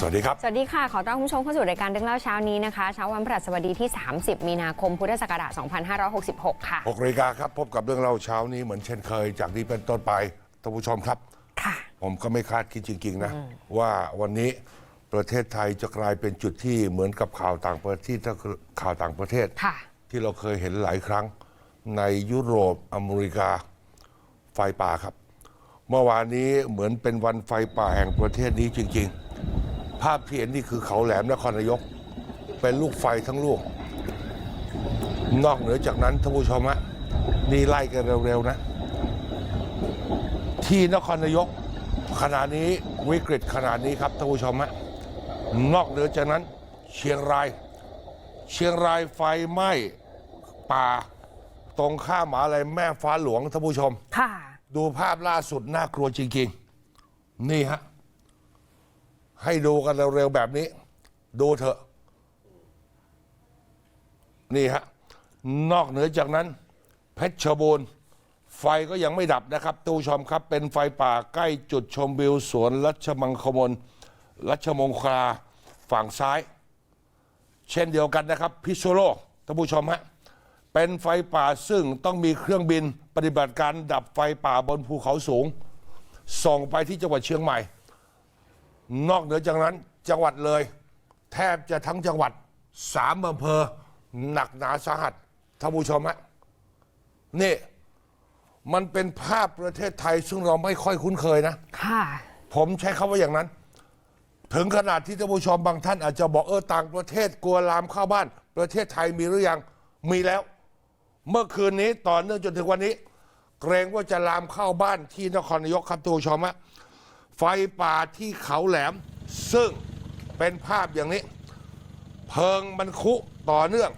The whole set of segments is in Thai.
สวัสดีครับ สวัสดีค่ะ ขอต้อนรับคุณผู้ชมเข้าสู่รายการเรื่องเล่าเช้านี้นะคะ เช้าวันพฤหัสบดีที่ 30 มีนาคม พุทธศักราช 2566 ค่ะ6นาฬิกาครับ พบกับเรื่องเล่าเช้านี้เหมือนเช่นเคย จากนี้เป็นต้นไป ท่านผู้ชมครับ ค่ะ ผมก็ไม่คาดคิดจริง ๆ นะ ว่าวันนี้ประเทศไทยจะกลายเป็นจุดที่เหมือนกับข่าวต่างประเทศถ้าข่าวต่างประเทศ ค่ะ ที่เราเคยเห็นหลายครั้งในยุโรปอเมริกาไฟป่าครับ เมื่อวานนี้เหมือนเป็นวันไฟป่าแห่งประเทศนี้จริง ๆ ภาพที่เห็นนี่คือเขาแหลมนครนายก เป็นลูกไฟทั้งลูก นอกเหนือจากนั้นท่านผู้ชมฮะนี่ไล่กันเร็วๆนะ ที่นครนายกขณะนี้วิกฤตขนาดนี้ครับท่านผู้ชมฮะนอกเหนือจากนั้น เชียงราย เชียงรายไฟไหม้ป่าตรงข้ามหมาอะไรแม่ฟ้าหลวงท่านผู้ชม ค่ะ ดูภาพล่าสุดน่ากลัวจริงๆ นี่ฮะ ให้ดูกันเร็วๆแบบนี้ ดูเถอะ นี่ฮะ นอกเหนือจากนั้น เพชรบูรณ์ไฟก็ยังไม่ดับนะครับท่านผู้ชมครับ เป็นไฟป่าใกล้จุดชมวิวสวนรัชมังคมลรัชมงคลาฝั่งซ้าย เช่นเดียวกันนะครับ พิษณุโลกท่านผู้ชมฮะเป็นไฟป่าซึ่งต้องมีเครื่องบินปฏิบัติการดับไฟป่าบนภูเขาสูง ส่งไปที่จังหวัดเชียงใหม่ นอกเหนือจากนั้นจังหวัดเลย แทบจะทั้งจังหวัดสามอำเภอ หนักหนาสาหัสท่านผู้ชมฮะนี่ มันเป็นภาพประเทศไทย ซึ่งเราไม่ค่อยคุ้นเคยนะ ค่ะ ผมใช้คำว่าอย่างนั้น ถึงขนาดที่ท่านผู้ชมบางท่านอาจจะบอกเออต่างประเทศกลัวลามเข้าบ้าน ประเทศไทยมีหรือยังมีแล้ว เมื่อคืนนี้ต่อเนื่องจนถึงวันนี้ เกรงว่าจะลามเข้าบ้านที่นครนายกครับท่านผู้ชมฮะ ไฟป่าที่เขาแหลม ซึ่งเป็นภาพอย่างนี้ เพลิงมันคุต่อเนื่อง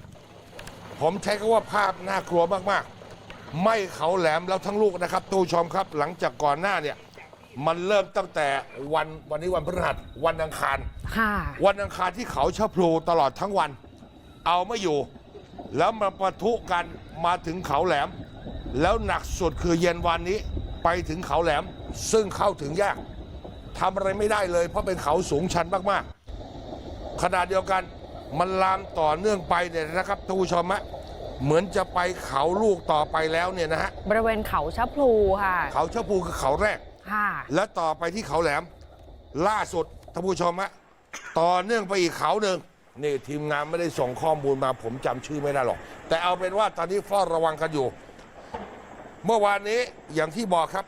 ผมใช้คำว่าภาพน่ากลัวมากๆ ไม่เขาแหลมแล้วทั้งลูกนะครับท่านผู้ชมครับหลังจากก่อนหน้าเนี่ยมันเริ่มตั้งแต่วันวันนี้วันพฤหัสวันอังคารค่ะวันอังคารที่เขาชะพลูตลอดทั้งวัน เอาไม่อยู่ แล้วมาประทุกันมาถึงเขาแหลม แล้วหนักสุดคือเย็นวันนี้ไปถึงเขาแหลมซึ่งเข้าถึงยาก ทำอะไรไม่ได้เลย เพราะเป็นเขาสูงชันมากๆขณะเดียวกันมันลามต่อเนื่องไปเนี่ยนะครับท่านผู้ชมฮะเหมือนจะไปเขาลูกต่อไปแล้วเนี่ยนะฮะบริเวณเขาชะพลูค่ะ เขาชะพลูคือเขาแรก ค่ะ และต่อไปที่เขาแหลม ล่าสุดท่านผู้ชมฮะต่อเนื่องไปอีกเขาหนึ่งนี่ทีมงานไม่ได้ส่งข้อมูลมาผมจำชื่อไม่ได้หรอก แต่เอาเป็นว่าตอนนี้เฝ้าระวังกันอยู่ เมื่อวานนี้อย่างที่บอกครับ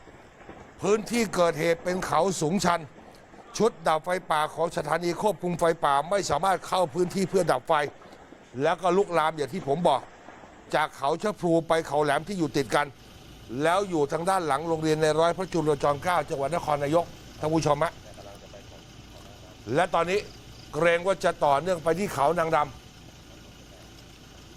พื้นที่เกิดเหตุเป็นเขาสูงชัน ชุดดับไฟป่าของสถานีควบคุมไฟป่าไม่สามารถเข้าพื้นที่เพื่อดับไฟ แล้วก็ลุกลามอย่างที่ผมบอก จากเขาชะพลูไปเขาแหลมที่อยู่ติดกัน แล้วอยู่ทางด้านหลังโรงเรียนในร้อยพระจุลจอมเกล้าจังหวัดนครนายกท่านผู้ชมฮะและตอนนี้เกรงว่าจะต่อเนื่องไปที่เขานางดำ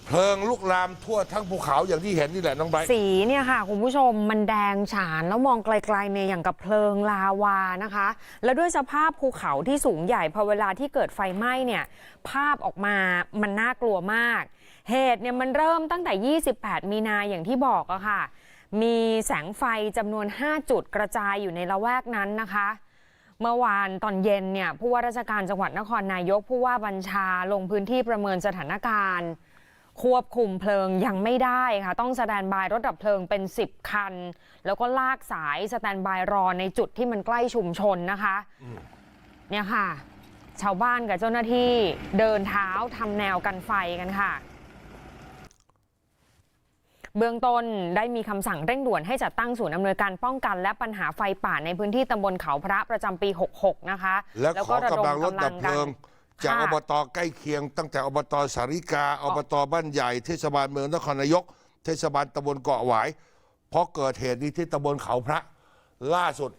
เพลิงลุกลามทั่วทั้งภูเขาอย่างที่เห็นนี่แหละน้องไบร์ทสีเนี่ยค่ะคุณผู้ชมมันแดงฉานแล้วมองไกลๆเนี่ยอย่างกับเพลิงลาวานะคะ แล้วด้วยสภาพภูเขาที่สูงใหญ่พอเวลาที่เกิดไฟไหม้เนี่ยภาพออกมามันน่ากลัวมาก เหตุเนี่ยมันเริ่มตั้งแต่ 28 มีนาอย่างที่บอกอะค่ะ มีแสงไฟจำนวน 5 จุดกระจายอยู่ในละแวกนั้นนะคะเมื่อวานตอนเย็นเนี่ยผู้ว่าราชการจังหวัดนครนายกผู้ว่าบัญชาลงพื้นที่ประเมินสถานการณ์ ควบคุมเพลิงยังไม่ได้ค่ะ ต้องสแตนบายรถดับเพลิงเป็น 10 คัน แล้วก็ลากสายสแตนบายรอในจุดที่มันใกล้ชุมชนนะคะเนี่ยค่ะ ชาวบ้านกับเจ้าหน้าที่เดินเท้าทำแนวกันไฟกันค่ะเบื้องต้นได้มีคำสั่งเร่งด่วนให้จัดตั้งศูนย์อำนวยการป้องกัน และปัญหาไฟป่าในพื้นที่ตำบลเขาพระประจำปี 66 นะคะ และขอกำลังรถดับเพลิง จากค่ะ อบตใกล้เคียง ตั้งแต่อบตสาริกา อบตบ้านใหญ่เทศบาลเมืองนครนายก เทศบาลตำบลเกาะหวายเพราะเกิดเหตุนี้ที่ตำบลเขาพระ ล่าสุด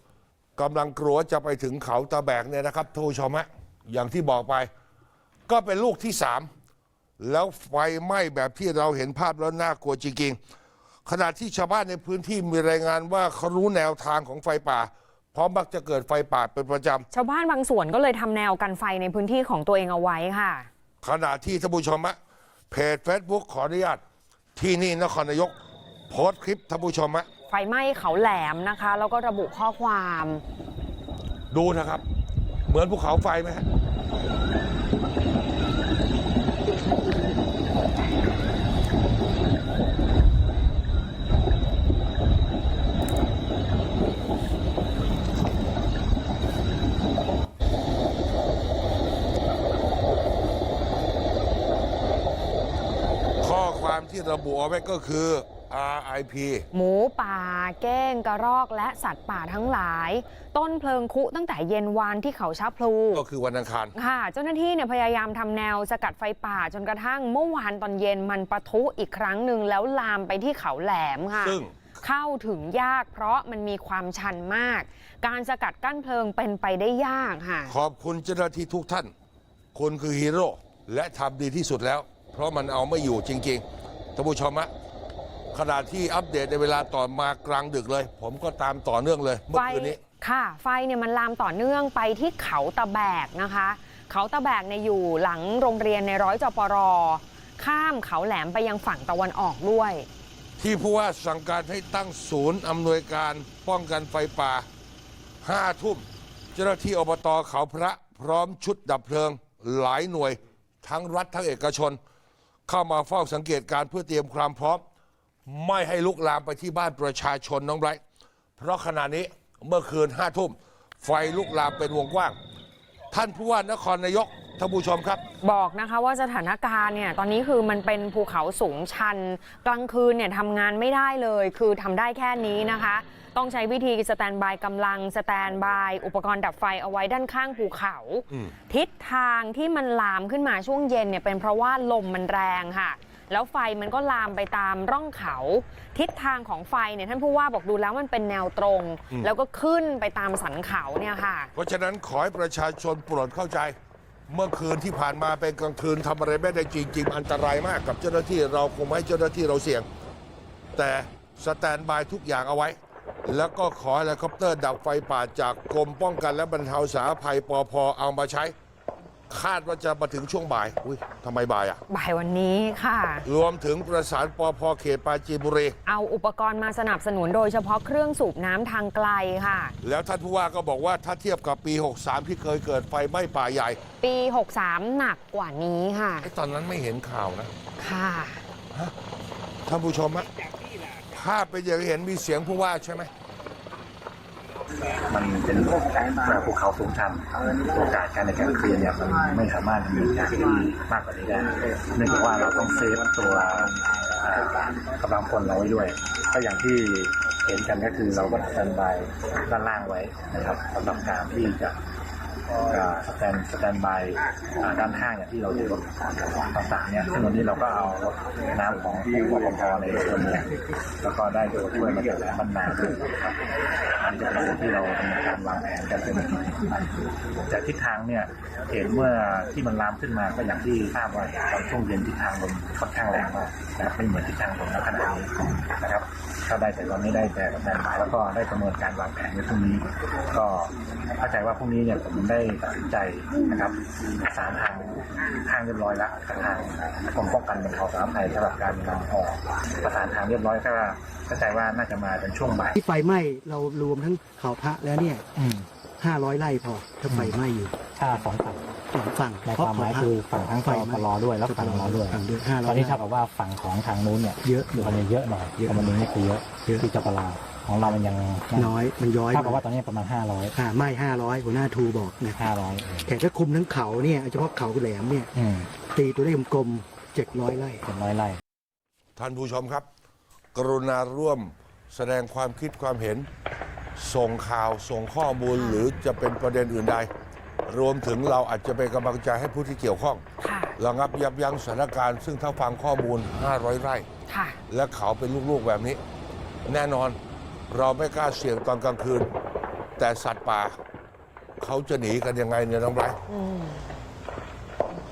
กำลังกลัวจะไปถึงเขาตะแบกเนี่ยนะครับท่านผู้ชมฮะอย่างที่บอกไป ก็เป็นลูกที่สามแล้วไฟไหม้แบบที่เราเห็นภาพแล้วน่ากลัวจริงๆ ขณะที่ชาวบ้านในพื้นที่มีรายงานว่าเขารู้แนวทางของไฟป่า เพราะมักจะเกิดไฟป่าเป็นประจำชาวบ้านบางส่วนก็เลยทำแนวกันไฟในพื้นที่ของตัวเองเอาไว้ค่ะขณะที่ท่านผู้ชมฮะเพจ Facebook ขออนุญาตที่นี่นครนายก โพสต์คลิปท่านผู้ชมฮะไฟไหม้เขาแหลมนะคะ แล้วก็ระบุข้อความ ดูนะครับ เหมือนภูเขาไฟไหมฮะ ข้อ ความที่ระบุเอาไว้ก็คือ RIP หมูป่าแก้งกระรอกและสัตว์ป่าทั้งหลาย ต้นเพลิงคุตั้งแต่เย็นวานที่เขาชับพลูก็คือวันอังคาร ค่ะ เจ้าหน้าที่เนี่ยพยายามทำแนวสกัดไฟป่าจนกระทั่งเมื่อวานตอนเย็นมันปะทุอีกครั้งหนึ่งแล้วลามไปที่เขาแหลมค่ะ ซึ่ง เข้าถึงยากเพราะมันมีความชันมาก การสกัดกั้นเพลิงเป็นไปได้ยากค่ะ ขอบคุณเจ้าหน้าที่ทุกท่านคุณคือฮีโร่และทำดีที่สุดแล้ว เพราะมันเอาไม่อยู่จริงๆท่านผู้ชมฮะขณะที่อัปเดตในเวลาต่อมากลางดึกเลย ผมก็ตามต่อเนื่องเลยเมื่อไฟคืนนี้ ค่ะ ไฟเนี่ยมันลามต่อเนื่องไปที่เขาตะแบกนะคะ เขาตะแบกเนี่ยอยู่หลังโรงเรียนในร้อยจปรข้ามเขาแหลมไปยังฝั่งตะวันออกด้วย ที่ผู้ว่าสั่งการให้ตั้งศูนย์อำนวยการป้องกันไฟป่าห้าทุ่ม เจ้าหน้าที่อบตเขาพระพร้อมชุดดับเพลิงหลายหน่วย ทั้งรัฐทั้งเอกชน เข้ามาเฝ้าสังเกตการณ์เพื่อเตรียมความพร้อม ไม่ให้ลุกลามไปที่บ้านประชาชนน้องไบรท์เพราะขณะนี้เมื่อคืนห้าทุ่มไฟลุกลามเป็นวงกว้าง ท่านผู้ว่านครนายกท่านผู้ชมครับ บอกนะคะว่าสถานการณ์เนี่ยตอนนี้คือมันเป็นภูเขาสูงชัน กลางคืนเนี่ยทำงานไม่ได้เลย คือทำได้แค่นี้นะคะ ต้องใช้วิธีสแตนบายกำลังสแตนบายอุปกรณ์ดับไฟเอาไว้ด้านข้างภูเขาอืมทิศทางที่มันลามขึ้นมาช่วงเย็นเนี่ยเป็นเพราะว่าลมมันแรงค่ะ แล้วไฟมันก็ลามไปตามร่องเขา ทิศทางของไฟเนี่ยท่านผู้ว่าบอกดูแล้วมันเป็นแนวตรง แล้วก็ขึ้นไปตามสันเขาเนี่ยค่ะ เพราะฉะนั้นขอให้ประชาชนโปรดเข้าใจเมื่อคืนที่ผ่านมาเป็นกลางคืนทำอะไรไม่ได้จริง ๆ อันตรายมากกับเจ้าหน้าที่เราคงไม่ให้เจ้าหน้าที่เราเสี่ยง แต่สแตนบายทุกอย่างเอาไว้ แล้วก็ขอเฮลิคอปเตอร์ดับไฟป่าจากกรมป้องกันและบรรเทาสาธารณภัยปอพเอามาใช้ คาดว่าจะมาถึงช่วงบ่ายอุ้ยทำไมบ่ายอะ บ่ายวันนี้ค่ะ รวมถึงประสานปอพเขตปราจีนบุรีเอาอุปกรณ์มาสนับสนุนโดยเฉพาะเครื่องสูบน้ำทางไกลค่ะ แล้วท่านผู้ว่าก็บอกว่าถ้าเทียบกับปี 63 ที่เคยเกิดไฟไหม้ป่าใหญ่ปี 63 หนักกว่านี้ค่ะ ไอ้ตอนนั้นไม่เห็นข่าวนะค่ะ ท่านผู้ชมฮะ ภาพเป็นอย่างที่เห็นมีเสียงผู้ว่าใช่ไหมมันเป็นภูเขาสูงชันโอกาสการในการเคลียร์เนี่ยมันไม่สามารถดำเนินการมากกว่านี้ได้เนื่องจากว่าเราต้องเซฟตัวกำลังพลเราไว้ด้วย ก็อย่างที่เห็นกันก็คือเราก็สแตนบายด้านล่างไว้นะครับสำหรับการที่จะ อ่าสแตนสแตนบายด้านข้างอย่างที่เราเห็นรถต่างๆเนี่ยซึ่งวันนี้เราก็เอารถน้ำของผู้ปกครองในส่วนนี้แล้วก็ได้ตัวช่วยมาจากบรรณาด้วยนะครับอันนี้จะเป็นสิ่งที่เราดำเนินการวางแผนกันเป็นจากทิศทางเนี่ยเห็นเมื่อที่มันลามขึ้นมาก็อย่างที่ทราบว่าตอนช่วงเย็นทิศทางลมค่อนข้างแรงมากนะครับไม่เหมือนทิศทางลมในขณะนี้นะครับถ้าได้แต่ตอนนี้ได้แต่แผนหมายแล้วก็ได้ประเมินการวางแผนในพรุ่งนี้ ก็เข้าใจว่าพรุ่งนี้เนี่ยผมได้ตัดสินใจนะครับประสานทางทางเรียบร้อยแล้วกับทางกรมป้องกันบรรเทาสาธารณภัยสำหรับการนำออกประสานทางเรียบร้อยก็เข้าใจว่าน่าจะมาเป็นช่วงบ่ายที่ไฟไหม้เรารวมทั้งเขาพระแล้วเนี่ยห้าร้อยไร่พอถ้าไฟไหม้อยู่ถ้าสองฝั่งสองฝั่งในความหมายคือฝั่งทั้งจอปลอด้วยแล้วฝั่งเราด้วยฝั่งเดือห้าร้ตออยนนี้เท่ากับว่าฝั่งของทางนู้นเนี่ยเยอะมันจะเยอะหน่อยเยอะคอมมานีนี่คือเยอะเยอะที่จปลา ของเรามันยังน้อยมันย้อยเท่ากับว่าตอนนี้ประมาณ 500อ่าไหม้ห้าร้อยหัวหน้าทูบอกนะ500แต่ถ้าคุมทั้งเขาเนี่ยเฉพาะเขาแหลมเนี่ยอืมตีตัวเลขกลมเจ็ดร้อยไร่เป็นร้อยไร่ท่านผู้ชมครับ กรุณาร่วมแสดงความคิดความเห็น ส่งข่าวส่งข้อมูลหรือจะเป็นประเด็นอื่นใด รวมถึงเราอาจจะเป็นกำลังใจให้ผู้ที่เกี่ยวข้องค่ะระงับยับยั้งสถานการณ์ ซึ่งถ้าฟังข้อมูล 500 ไร่ค่ะและเขาเป็นลูกๆแบบนี้ แน่นอน เราไม่กล้าเสี่ยงตอนกลางคืน แต่สัตว์ป่า เขาจะหนีกันยังไงเนี่ยน้องไบรท์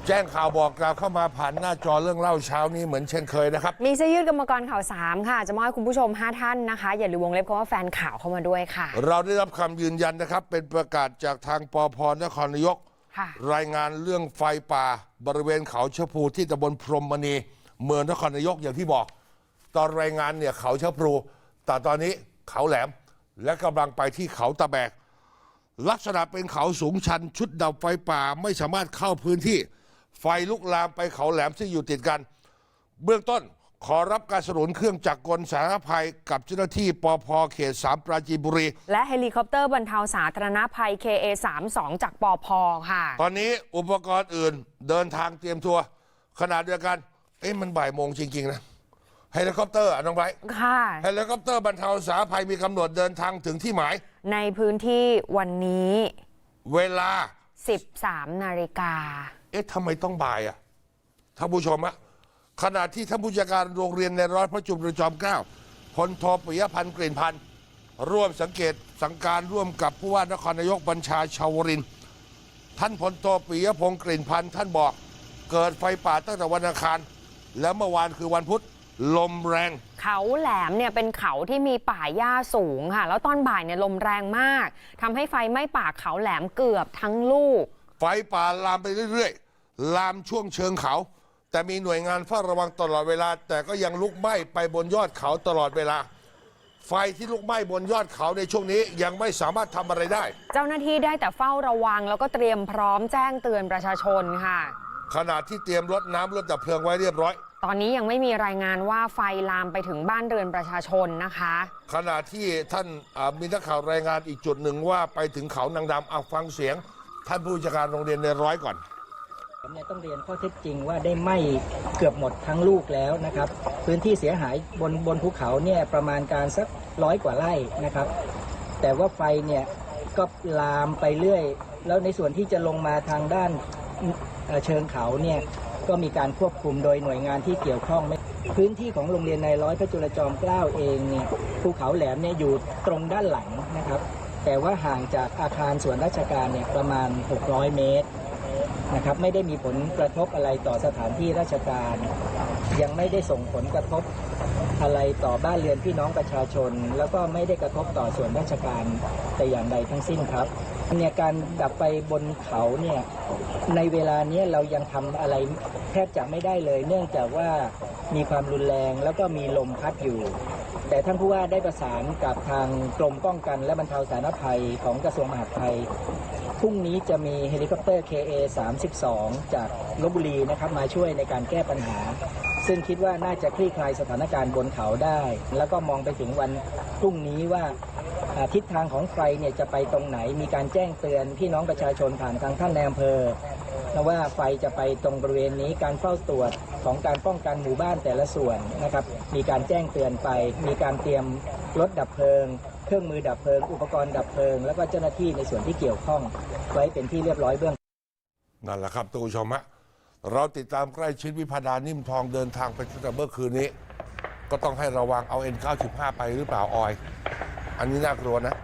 แจ้งข่าวบอกกล่าวเข้ามาผ่านหน้าจอเรื่องเล่าเช้านี้เหมือนเช่นเคยนะครับ มีเสื้อยืดกรรมกรข่าว 3 ค่ะ จะมอบให้คุณผู้ชม 5 ท่านนะคะ อย่าลืมวงเล็บคำว่าแฟนข่าวเข้ามาด้วยค่ะ เราได้รับคำยืนยันนะครับ เป็นประกาศจากทางปอพนครนายก ค่ะ รายงานเรื่องไฟป่า บริเวณเขาชะพูที่ตำบลพรหมมณี เมืองนครนายกอย่างที่บอก ตอนรายงานเนี่ยเขาชะพลูแต่ตอนนี้ เขาแหลม และกำลังไปที่เขาตะแบก ลักษณะเป็นเขาสูงชัน ชุดดับไฟป่าไม่สามารถเข้าพื้นที่ ไฟลุกลามไปเขาแหลมที่อยู่ติดกัน เบื้องต้นขอรับการสนับสนุนเครื่องจักรกลสาธารณภัยกับเจ้าหน้าที่ปพเขตสามปราจีนบุรี และเฮลิคอปเตอร์บรรเทาสาธารณภัย KA32 จากปอพค่ะ ตอนนี้อุปกรณ์อื่นเดินทางเตรียมตัวขนาดเดียวกัน เอ๊ะมันบ่ายโมงจริง ๆ นะ เฮลิคอปเตอร์อะน้องไบร์ทค่ะ เฮลิคอปเตอร์บรรเทาสาธารณภัยมีกำหนดเดินทางถึงที่หมาย ในพื้นที่วันนี้ เวลา 13 นาฬิกา เอ๊ะทำไมต้องบ่ายอะท่านผู้ชมอะขณะที่ท่านผู้จัดการโรงเรียนในร้อยพระจุลจอมเกล้าพลโทปิยพันธ์กลิ่นพันธ์ร่วมสังเกตสังการร่วมกับผู้ว่านครนายกบัญชาชาวรินทร์ท่านพลโทปิยพงศ์กลิ่นพันธ์ท่านบอก เกิดไฟป่าตั้งแต่วันอังคาร แล้วเมื่อวานคือวันพุธ ลมแรง เขาแหลมเนี่ยเป็นเขาที่มีป่าหญ้าสูงค่ะ แล้วตอนบ่ายเนี่ยลมแรงมากทำให้ไฟไหม้ป่าเขาแหลมเกือบทั้งลูก ไฟป่าลามไปเรื่อยๆ ลามช่วงเชิงเขา แต่มีหน่วยงานเฝ้าระวังตลอดเวลา แต่ก็ยังลุกไหม้ไปบนยอดเขาตลอดเวลา ไฟที่ลุกไหม้บนยอดเขาในช่วงนี้ยังไม่สามารถทำอะไรได้ เจ้าหน้าที่ได้แต่เฝ้าระวังแล้วก็เตรียมพร้อมแจ้งเตือนประชาชนค่ะ ขณะที่เตรียมรถน้ำรถดับเพลิงไว้เรียบร้อย ตอนนี้ยังไม่มีรายงานว่าไฟลามไปถึงบ้านเรือนประชาชนนะคะ ขณะที่ท่านอ่ามีนักข่าวรายงานอีกจุดหนึ่งว่าไปถึงเขานางดำเอาฟังเสียง ท่านผู้จัดการโรงเรียนในร้อยก่อนผมเนี่ยต้องเรียนข้อเท็จจริงว่าได้ไหม้เกือบหมดทั้งลูกแล้วนะครับ พื้นที่เสียหายบนบนภูเขาเนี่ยประมาณการสักร้อยกว่าไร่นะครับ แต่ว่าไฟเนี่ยก็ลามไปเรื่อย แล้วในส่วนที่จะลงมาทางด้านเอ่อเชิงเขาเนี่ย ก็มีการควบคุมโดยหน่วยงานที่เกี่ยวข้องพื้นที่ของโรงเรียนในร้อยพระจุลจอมเกล้าเองเนี่ยภูเขาแหลมเนี่ยอยู่ตรงด้านหลังนะครับ แต่ว่าห่างจากอาคารส่วนราชการเนี่ยประมาณ 600 เมตรนะครับไม่ได้มีผลกระทบอะไรต่อสถานที่ราชการ ยังไม่ได้ส่งผลกระทบอะไรต่อบ้านเรือนพี่น้องประชาชน แล้วก็ไม่ได้กระทบต่อส่วนราชการแต่อย่างใดทั้งสิ้นครับ เนี่ยการดับไปบนเขาเนี่ยในเวลาเนี้ยเรายังทำอะไรแทบจะไม่ได้เลยเนื่องจากว่ามีความรุนแรงแล้วก็มีลมพัดอยู่ แต่ท่านผู้ว่าได้ประสานกับทางกรมป้องกัน และบรรเทาสาธารณภัยของกระทรวงมหาดไทยพรุ่งนี้จะมีเฮลิคอปเตอร์ KA 32จากลบบุรีนะครับมาช่วยในการแก้ปัญหา ซึ่งคิดว่าน่าจะคลี่คลายสถานการณ์บนเขาได้ แล้วก็มองไปถึงวันพรุ่งนี้ว่า ทิศทางของไฟเนี่ยจะไปตรงไหนมีการแจ้งเตือนพี่น้องประชาชนผ่านทางท่านในอำเภอนะว่าไฟจะไปตรงบริเวณนี้การเฝ้าตรวจของการป้องกันหมู่บ้านแต่ละส่วนนะครับ มีการแจ้งเตือนไป มีการเตรียมรถดับเพลิง เครื่องมือดับเพลิง อุปกรณ์ดับเพลิง แล้วก็เจ้าหน้าที่ในส่วนที่เกี่ยวข้อง ไว้เป็นที่เรียบร้อยเบื้องนั่นแหละครับท่านผู้ชมฮะเราติดตามใกล้ชิดวิพาดานิ่มทองเดินทางไปตั้งแต่เมื่อคืนนี้ ก็ต้องให้ระวังเอา N95 ไปหรือเปล่าออย อันนี้น่ากลัวนะ